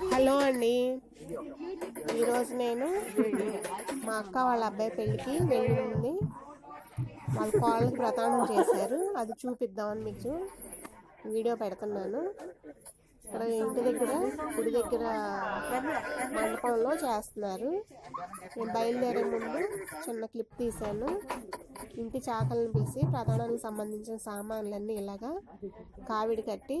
Hello అండి. ఈరోజు నేను మా అక్క వాళ్ళ అబ్బాయి పెళ్ళికి వెళ్ళింది వాళ్ళ కాళ్ళకి ప్రతానం చేశారు. అది చూపిద్దామని మీకు వీడియో పెడుతున్నాను. ఇక్కడ ఇంటి దగ్గర గుడి దగ్గర మండపంలో చేస్తున్నారు. నేను బయలుదేరే ముందు చిన్న క్లిప్ తీశాను. ఇంటి చాకలను పిలిచి ప్రధానానికి సంబంధించిన సామాన్లన్నీ ఇలాగా కావిడి కట్టి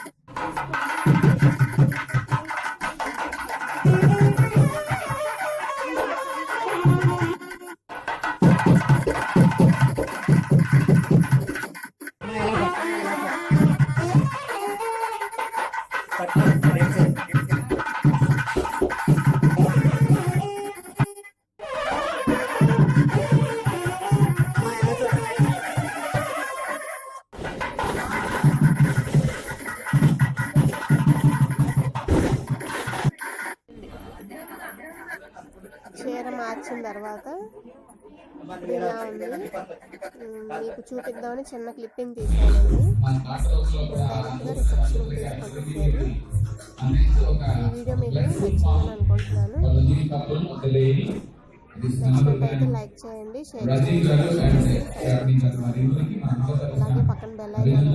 చీర మార్చిన తర్వాత ఇలా ఉంది. మీకు చూపిద్దామని చిన్న క్లిప్పింగ్ తీసానండి రిసెప్షన్ ఈ వీడియో మీకు నచ్చిందని అనుకుంటున్నాను. నచ్చినట్లయితే లైక్ చేయండి షేర్ చేయండి. అలాగే పక్కన బెల్ ఐకాన్